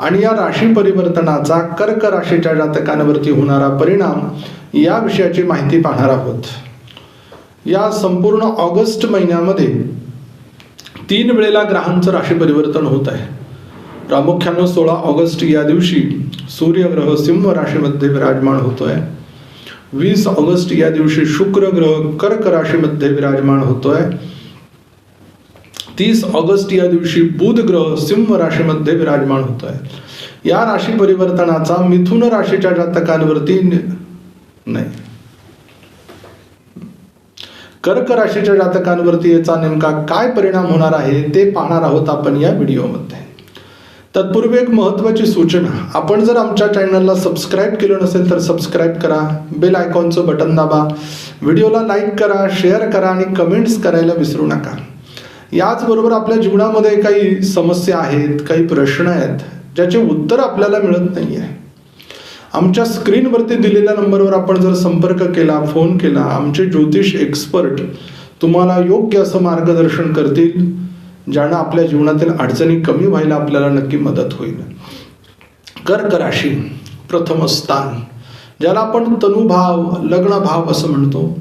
आणि या राशी परिवर्तनाचा कर्क राशीच्या जातकांवरती होणारा परिणाम या विषयाची माहिती पाहणार आहोत. या संपूर्ण ऑगस्ट महिन्यामध्ये तीन वेळेला ग्रहांचं राशी परिवर्तन होत आहे. प्रामुख्यानं सोळा ऑगस्ट या दिवशी सूर्यग्रह सिंह राशीमध्ये विराजमान होतोय. वीस ऑगस्ट या दिवशी शुक्र ग्रह कर्क राशीमध्ये विराजमान होतोय. तीस ऑगस्ट या दिवशी बुध ग्रह सिंह राशीमध्ये विराजमान होतोय या राशी परिवर्तनाचा मिथुन राशीच्या जातकांवरती नाही. कर्क राशीच्या जातकांवरती याचा नेमका काय परिणाम होणार आहे ते पाहणार आहोत आपण या व्हिडिओमध्ये. तत्पूर्वी एक महत्त्वाची सूचना आपण जर आमच्या चॅनलला सबस्क्राईब केलं नसेल तर सबस्क्राईब करा बेल आयकॉनचं बटन दाबा व्हिडिओला लाईक करा शेअर करा आणि कमेंट्स करायला विसरू नका. याचबरोबर आपल्या जीवनामध्ये काही समस्या आहेत काही प्रश्न आहेत ज्याचे उत्तर आपल्याला मिळत नाही आहे आमच्या स्क्रीनवरती दिलेल्या नंबरवर आपण जर संपर्क केला फोन केला आमचे ज्योतिष एक्सपर्ट तुम्हाला योग्य असं मार्गदर्शन करतील ज्यानं आपल्या जीवनातील अडचणी कमी व्हायला आपल्याला नक्की मदत होईल. कर्क राशी प्रथम स्थान ज्याला आपण तनुभाव लग्नभाव असं म्हणतो.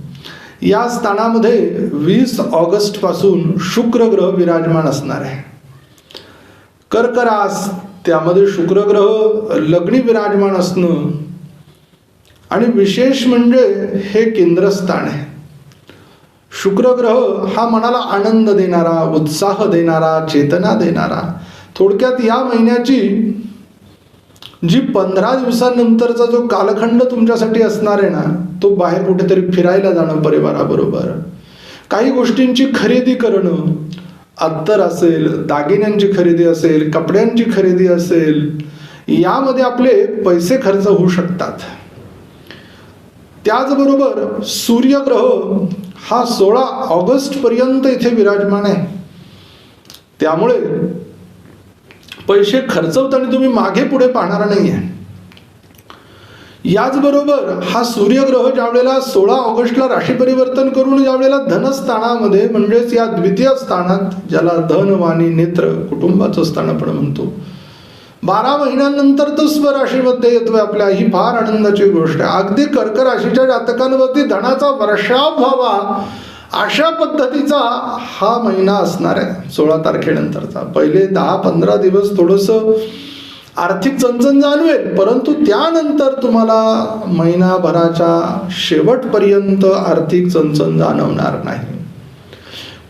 या स्थानामध्ये वीस ऑगस्टपासून शुक्र ग्रह विराजमान असणार आहे. कर्करास त्यामध्ये शुक्र ग्रह लग्नी विराजमान असणं आणि विशेष म्हणजे हे केंद्रस्थान आहे. शुक्र ग्रह हा मनाला आनंद देणारा उत्साह देणारा चेतना देणारा. थोडक्यात या महिन्याची जी पंधरा दिवसानंतरचा जो कालखंड तुमच्यासाठी असणार आहे ना तो बाहेर कुठेतरी फिरायला जाणं परिवाराबरोबर. काही गोष्टींची खरेदी करणं अत्तर असेल दागिन्यांची खरेदी असेल कपड्यांची खरेदी असेल यामध्ये आपले पैसे खर्च होऊ शकतात. त्याचबरोबर सूर्यग्रह हा सोळा ऑगस्ट पर्यंत इथे विराजमान आहे. त्यामुळे पैसे खर्चवताना तुम्ही मागे पुढे पाहणार नाही आहे याचबरोबर हा सूर्यग्रह ज्यावेळेला सोळा ऑगस्टला राशी परिवर्तन करून ज्यावेळेला धनस्थानामध्ये म्हणजेच या द्वितीय स्थानात ज्याला धन वाणी नेत्र कुटुंबाचं स्थान आपण म्हणतो. बारा महिन्यानंतर तो स्वराशीमध्ये येतोय आपल्या. ही फार आनंदाची गोष्ट आहे. अगदी कर्क राशीच्या जातकांवरती धनाचा वर्षाव व्हावा अशा पद्धतीचा हा महिना असणार आहे सोळा तारखेनंतरचा. पहिले दहा पंधरा दिवस थोडंसं आर्थिक चणचण जाणवेल परंतु त्यानंतर तुम्हाला महिनाभराच्या शेवटपर्यंत आर्थिक चणचण जाणवणार नाही.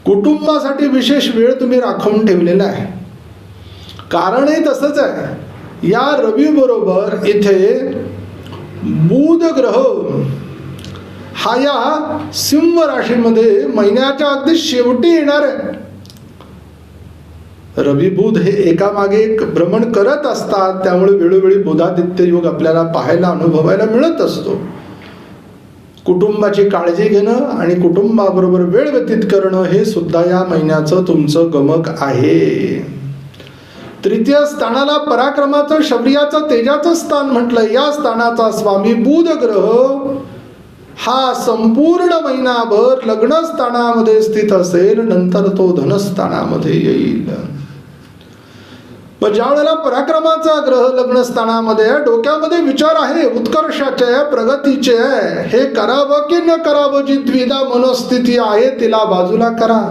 कुटुंबासाठी विशेष वेळ तुम्ही राखून ठेवलेला आहे. कारणही तसंच आहे. या रवीबरोबर इथे बुध ग्रह हा या सिंह राशीमध्ये महिन्याच्या अगदी शेवटी येणार आहे. रविबुध हे एकामागे एक भ्रमण करत असतात त्यामुळे वेळोवेळी बुधादित्य योग आपल्याला पाहायला अनुभवायला मिळत असतो. कुटुंबाची काळजी घेणं आणि कुटुंबाबरोबर वेळ व्यतीत करणं हे सुद्धा या महिन्याचं तुमचं गमक आहे. तृतीय स्थानाला पराक्रमाचं शौर्याचं तेजाचं स्थान म्हटलं. या स्थानाचा स्वामी बुध ग्रह हा संपूर्ण महिनाभर लग्न स्थानामध्ये स्थित असेल नंतर तो धनस्थानामध्ये येईल. पण ज्या वेळेला पराक्रमाचा ग्रह लग्न स्थानामध्ये डोक्यामध्ये विचार आहे उत्कर्षाचे आहे प्रगतीचे आहे हे करावं की न करावं जी द्विधा मनस्थिती आहे तिला बाजूला करा.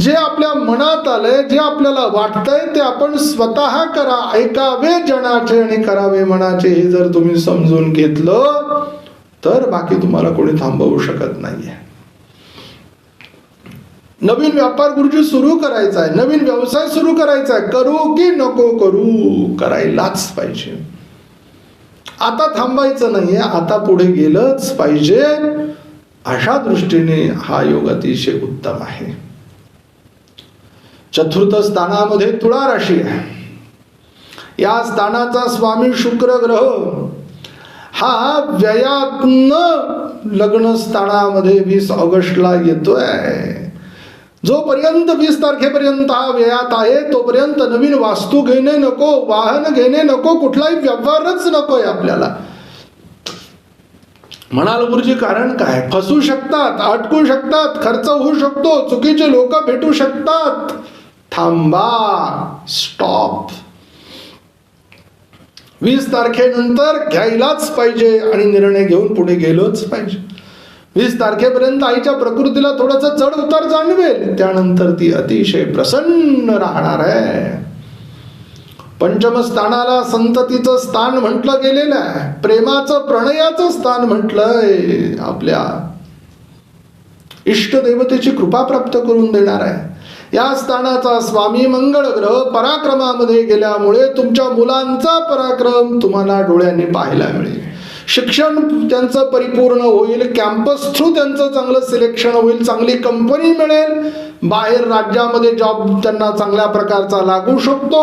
जे आपल्या मनात आलंय जे आपल्याला वाटतंय ते आपण स्वतः करा ऐकावे जनाचे आणि करावे मनाचे हे जर तुम्ही समजून घेतलं तर बाकी तुम्हाला कोणी थांबवू शकत नाहीये. नवीन व्यापार गुरुजी सुरू करायचा आहे नवीन व्यवसाय सुरू करायचा आहे. करू की नको करू? करायलाच पाहिजे. आता थांबायचं नाहीये आता पुढे गेलंच पाहिजे. अशा दृष्टीने हा योग अतिशय उत्तम आहे. चतुर्थ स्थानामध्ये तुळा राशी आहे. या स्थानाचा स्वामी शुक्र ग्रह हा व्ययात्न लग्न स्थानामध्ये वीस ऑगस्टला येतोय. जोपर्यंत वीस तारखेपर्यंत हा वेळात आहे तोपर्यंत नवीन वास्तू घेणे नको वाहन घेणे नको कुठलाही व्यवहारच नको आहे आपल्याला. म्हणाल गुरुजी कारण काय? फसू शकतात अटकू शकतात खर्च होऊ शकतो चुकीचे लोक भेटू शकतात. थांबा स्टॉप वीस तारखेनंतर घ्यायलाच पाहिजे आणि निर्णय घेऊन पुढे गेलोच पाहिजे. वीस तारखेपर्यंत आईच्या प्रकृतीला थोडस चढ उतार जाणवेल. त्यानंतर ती अतिशय प्रसन्न राहणार आहे. पंचम स्थानाला संततीचं स्थान म्हटलं गेलेलं आहे. प्रेमाचं प्रणयाचं स्थान म्हटलंय. आपल्या इष्टदेवतेची कृपा प्राप्त करून देणार आहे. या स्थानाचा स्वामी मंगळ ग्रह पराक्रमामध्ये गेल्यामुळे तुमच्या मुलांचा पराक्रम तुम्हाला डोळ्यांनी पाहायला मिळेल. शिक्षण त्यांचं परिपूर्ण होईल कॅम्पस थ्रू त्यांचं चांगलं सिलेक्शन होईल चांगली कंपनी मिळेल. बाहेर राज्यामध्ये जॉब त्यांना चांगल्या प्रकारचा लागू शकतो.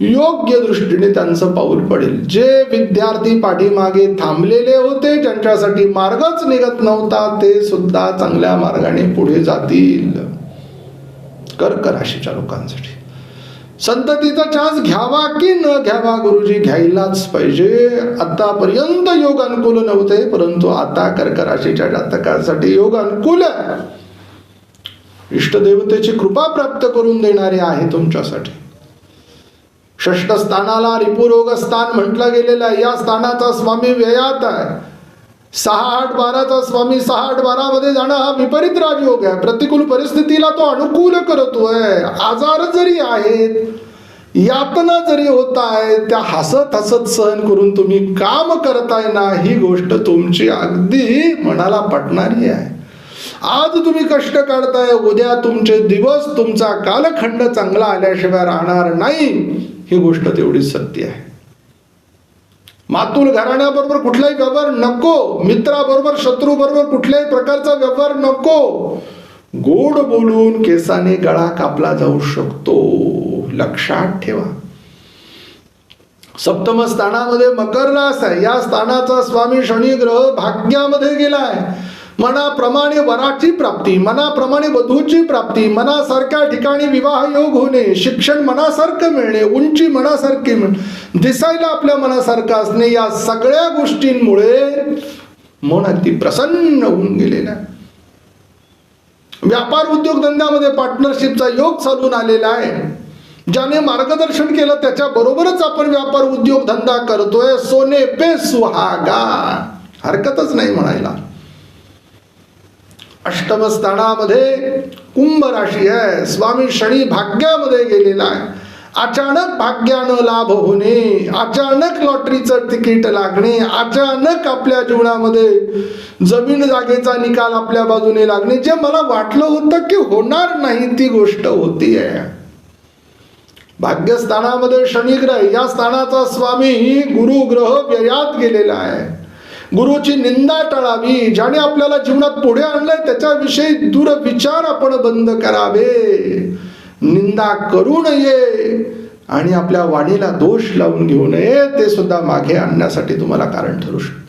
योग्य दृष्टीने त्यांचं पाऊल पडेल. जे विद्यार्थी पाठीमागे थांबलेले होते ज्यांच्यासाठी मार्गच निघत नव्हता ते सुद्धा चांगल्या मार्गाने पुढे जातील. कर्क राशीच्या लोकांसाठी. संततीचा चान्स घ्यावा की न घ्यावा गुरुजी घ्यायलाच पाहिजे. आतापर्यंत योग अनुकूल नव्हते परंतु आता कर्क राशीच्या जातकांसाठी योग अनुकूल आहे. इष्टदेवतेची कृपा प्राप्त करून देणारे आहे तुमच्यासाठी. षष्ठ स्थानाला रिपुरोग स्थान म्हटलं गेलेलं आहे. या स्थानाचा स्वामी व्ययात आहे. सहा आठ बाराचा स्वामी सहा आठ बारामध्ये जाणं हा विपरीत राजयोग आहे. प्रतिकूल परिस्थितीला तो अनुकूल करतोय. आजार जरी आहेत यातना जरी होत आहे त्या हसत हसत सहन करून तुम्ही काम करताय ना ही गोष्ट तुमची अगदी मनाला पटणारी आहे. आज तुम्ही कष्ट काढताय उद्या तुमचे दिवस तुमचा कालखंड चांगला आल्याशिवाय राहणार नाही. ही गोष्ट तेवढी सत्य आहे. मातुल घराण्याबरोबर कुठलाही व्यवहार नको. मित्राबरोबर शत्रू बरोबर कुठल्याही प्रकारचा व्यवहार नको. गोड बोलून केसाने गळा कापला जाऊ शकतो. लक्षात ठेवा. सप्तम स्थानामध्ये मकर रास आहे. या स्थानाचा स्वामी शनी ग्रह भाग्यामध्ये गेलाय. मनाप्रमाणे वराची प्राप्ती मनाप्रमाणे वधूची प्राप्ती मनासारख्या ठिकाणी विवाह योग होणे शिक्षण मनासारखं मिळणे उंची मनासारखी मिळणे दिसायला आपल्या मनासारखं असणे या सगळ्या गोष्टींमुळे मन अगदी प्रसन्न होऊन गेलेलं आहे. व्यापार उद्योगधंद्यामध्ये पार्टनरशिपचा योग चालून आलेला आहे. ज्याने मार्गदर्शन केलं त्याच्या बरोबरच आपण व्यापार उद्योग धंदा करतोय. सोने पे सुहागा. हरकतच नाही म्हणायला. अष्टम स्थानामध्ये कुंभ राशी आहे. स्वामी शनी भाग्यामध्ये गेलेला आहे. अचानक भाग्यानं लाभ होणे अचानक लॉटरीचं तिकीट लागणे अचानक आपल्या जीवनामध्ये जमीन जागेचा निकाल आपल्या बाजूने लागणे जे मला वाटलं होतं की होणार नाही ती गोष्ट होती आहे. भाग्यस्थानामध्ये शनिग्रह या स्थानाचा स्वामी गुरु ग्रह व्ययात गेलेला आहे. गुरुची निंदा टाळावी ज्याने आपल्याला जीवनात पुढे आणलंय त्याच्याविषयी दूरविचार आपण बंद करावे. निंदा करू नये आणि आपल्या वाणीला दोष लावून घेऊ नये ते सुद्धा मागे आणण्यासाठी तुम्हाला कारण ठरू शकते.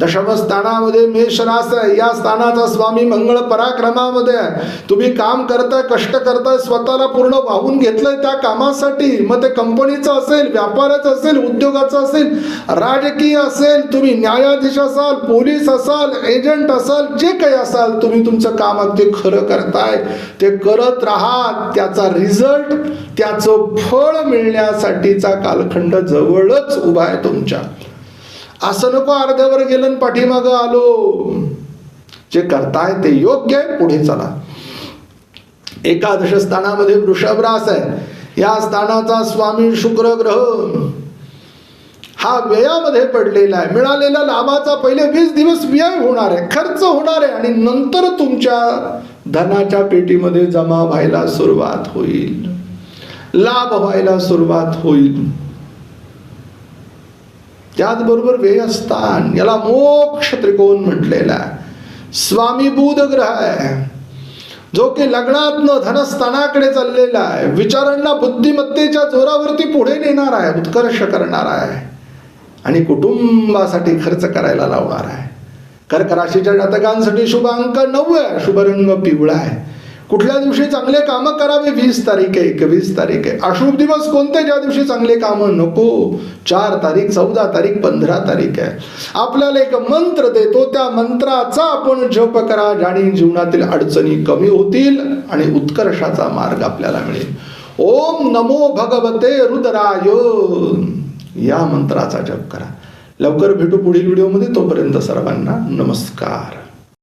दशम स्थानामध्ये मेष रास आहे या स्थानाचा स्वामी मंगळ पराक्रमामध्ये आहे. तुम्ही काम करताय कष्ट करताय स्वतःला पूर्ण वाहून घेतलंय त्या कामासाठी. मग ते कंपनीचं असेल व्यापाराचं असेल उद्योगाचं असेल राजकीय असेल तुम्ही न्यायाधीश असाल पोलीस असाल एजंट असाल जे काही असाल तुम्ही तुमचं काम अगदी खरं करताय. ते करत राहा त्याचा रिझल्ट त्याचं फळ मिळण्यासाठीचा कालखंड जवळच उभा आहे तुमच्या. असं नको अर्ध्यावर गेलं पाठीमागं आलो. जे करताय ते योग्य आहे पुढे चला. एकादश स्थानामध्ये वृषभरास आहे. या स्थानाचा स्वामी शुक्र ग्रह हा व्ययामध्ये पडलेला आहे. मिळालेला लाभाचा पहिले वीस दिवस व्यय होणार आहे. खर्च होणार आहे आणि नंतर तुमच्या धनाच्या पेटीमध्ये जमा व्हायला सुरुवात होईल. लाभ व्हायला सुरुवात होईल. त्याचबरोबर व्ययस्थान. याला मोक्ष त्रिकोण म्हटलेला आहे. स्वामी बुध ग्रह आहे. जो की लग्नातनं धनस्थानाकडे चाललेला आहे. विचारांना बुद्धिमत्तेच्या जोरावरती पुढे नेणार आहे. उत्कर्ष करणार आहे. आणि कुटुंबासाठी खर्च करायला लावणार आहे. कर्क राशीच्या जातकांसाठी शुभ अंक नऊ आहे शुभ रंग पिवळा आहे. कुठल्या दिवशी चांगले कामं करावे? वीस तारीख आहे एकवीस तारीख आहे. अशुभ दिवस कोणते? ज्या दिवशी चांगले कामं? नको. चार तारीख चौदा तारीख पंधरा तारीख आहे. आपल्याला एक मंत्र देतो त्या मंत्राचा आपण जप करा ज्याने जीवनातील अडचणी कमी होतील आणि उत्कर्षाचा मार्ग आपल्याला मिळेल. ओम नमो भगवते रुद्राय. या मंत्राचा जप करा. लवकर भेटू पुढील व्हिडिओमध्ये. तोपर्यंत सर्वांना नमस्कार.